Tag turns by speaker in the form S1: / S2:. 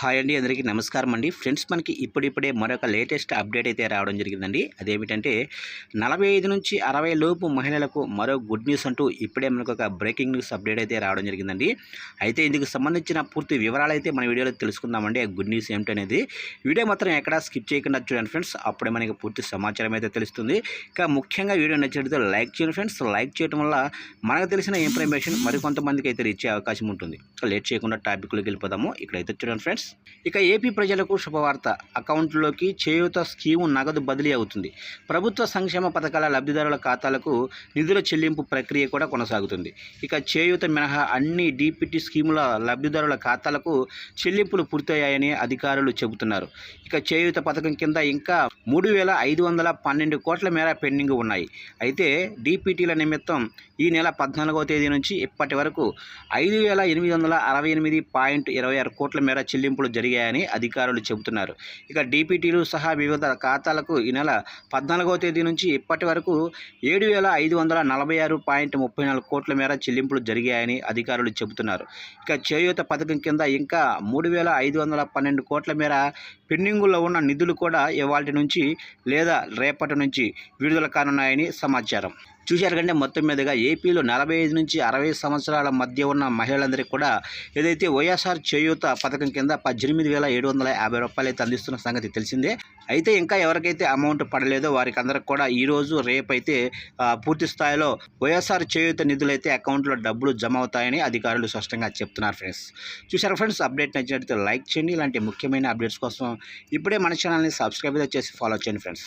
S1: Hi అండి అందరికీ నమస్కారం అండి. ఫ్రెండ్స్ మనకి ఇప్పుడిప్పుడే మరొక లేటెస్ట్ అప్డేట్ అయితే రావడం జరిగిందండి. అదేమిటంటే నలభై ఐదు నుంచి అరవై లోపు మహిళలకు మరో గుడ్ న్యూస్ అంటూ ఇప్పుడే మనకు ఒక బ్రేకింగ్ న్యూస్ అప్డేట్ అయితే రావడం జరిగిందండి. అయితే ఇందుకు సంబంధించిన పూర్తి వివరాలు అయితే మన వీడియోలో తెలుసుకుందామండి. ఆ గుడ్ న్యూస్ ఏమిటనేది వీడియో మాత్రం ఎక్కడా స్కిప్ చేయకుండా చూడండి ఫ్రెండ్స్. అప్పుడే మనకి పూర్తి సమాచారం అయితే తెలుస్తుంది. ఇంకా ముఖ్యంగా వీడియో నచ్చినట్లయితే లైక్ చేయండి ఫ్రెండ్స్. లైక్ చేయడం వల్ల మనకు తెలిసిన ఇన్ఫర్మేషన్ మరికొంతమందికి అయితే ఇచ్చే అవకాశం ఉంటుంది. లేట్ చేయకుండా టాపిక్లోకి వెళ్ళిపోదాము. ఇక్కడైతే చూడండి ఫ్రెండ్స్. ఇక ఏపీ ప్రజలకు శుభవార్త. అకౌంట్లోకి చేయూత స్కీము నగదు బదిలీ అవుతుంది. ప్రభుత్వ సంక్షేమ పథకాల లబ్ధిదారుల ఖాతాలకు నిధుల చెల్లింపు ప్రక్రియ కూడా కొనసాగుతుంది. ఇక చేయూత మినహా అన్ని డీపీటీ స్కీముల లబ్ధిదారుల ఖాతాలకు చెల్లింపులు పూర్తయ్యాయని అధికారులు చెబుతున్నారు. ఇక చేయూత పథకం కింద ఇంకా మూడు వేల ఐదు వందల పన్నెండు కోట్ల మేర పెండింగ్ ఉన్నాయి. అయితే డీపీటీల నిమిత్తం ఈ నెల పద్నాలుగవ తేదీ నుంచి ఇప్పటి వరకు ఐదు వేల ఎనిమిది వందల అరవై ఎనిమిది పాయింట్ ఇరవై ఆరు కోట్ల మేర చెల్లింపు చెల్లింపులు జరిగాయని అధికారులు చెబుతున్నారు. ఇక డీపీటీలు సహా వివిధ ఖాతాలకు ఈ నెల పద్నాలుగవ తేదీ నుంచి ఇప్పటి వరకు ఏడు వేల ఐదు వందల నలభై ఆరు పాయింట్ ముప్పై నాలుగు కోట్ల మేర చెల్లింపులు జరిగాయని అధికారులు చెబుతున్నారు. ఇక చేయూత పథకం కింద ఇంకా మూడు వేల ఐదు వందల పన్నెండు కోట్ల మేర పెండింగుల్లో ఉన్న నిధులు కూడా ఇవాటి నుంచి లేదా రేపటి నుంచి విడుదల కానున్నాయని సమాచారం. చూశారు కంటే మొత్తం మీదుగా ఏపీలో నలభై ఐదు నుంచి అరవై సంవత్సరాల మధ్య ఉన్న మహిళలందరికీ కూడా ఏదైతే వైఎస్ఆర్ చేయూత పథకం కింద పద్దెనిమిది వేల ఏడు వందల యాభై రూపాయలు అయితే అందిస్తున్న సంగతి తెలిసిందే. అయితే ఇంకా ఎవరికైతే అమౌంట్ పడలేదో వారికి అందరికి కూడా ఈరోజు రేపైతే పూర్తి స్థాయిలో వైఎస్ఆర్ చేయూత నిధులు అయితే అకౌంట్లో డబ్బులు జమ అవుతాయని అధికారులు స్పష్టంగా చెప్తున్నారు ఫ్రెండ్స్. చూసారు ఫ్రెండ్స్ అప్డేట్ నచ్చినట్లయితే లైక్ చేయండి. ఇలాంటి ముఖ్యమైన అప్డేట్స్ కోసం ఇప్పుడే మన ఛానల్ని సబ్స్క్రైబ్ చేసి ఫాలో చేయండి ఫ్రెండ్స్.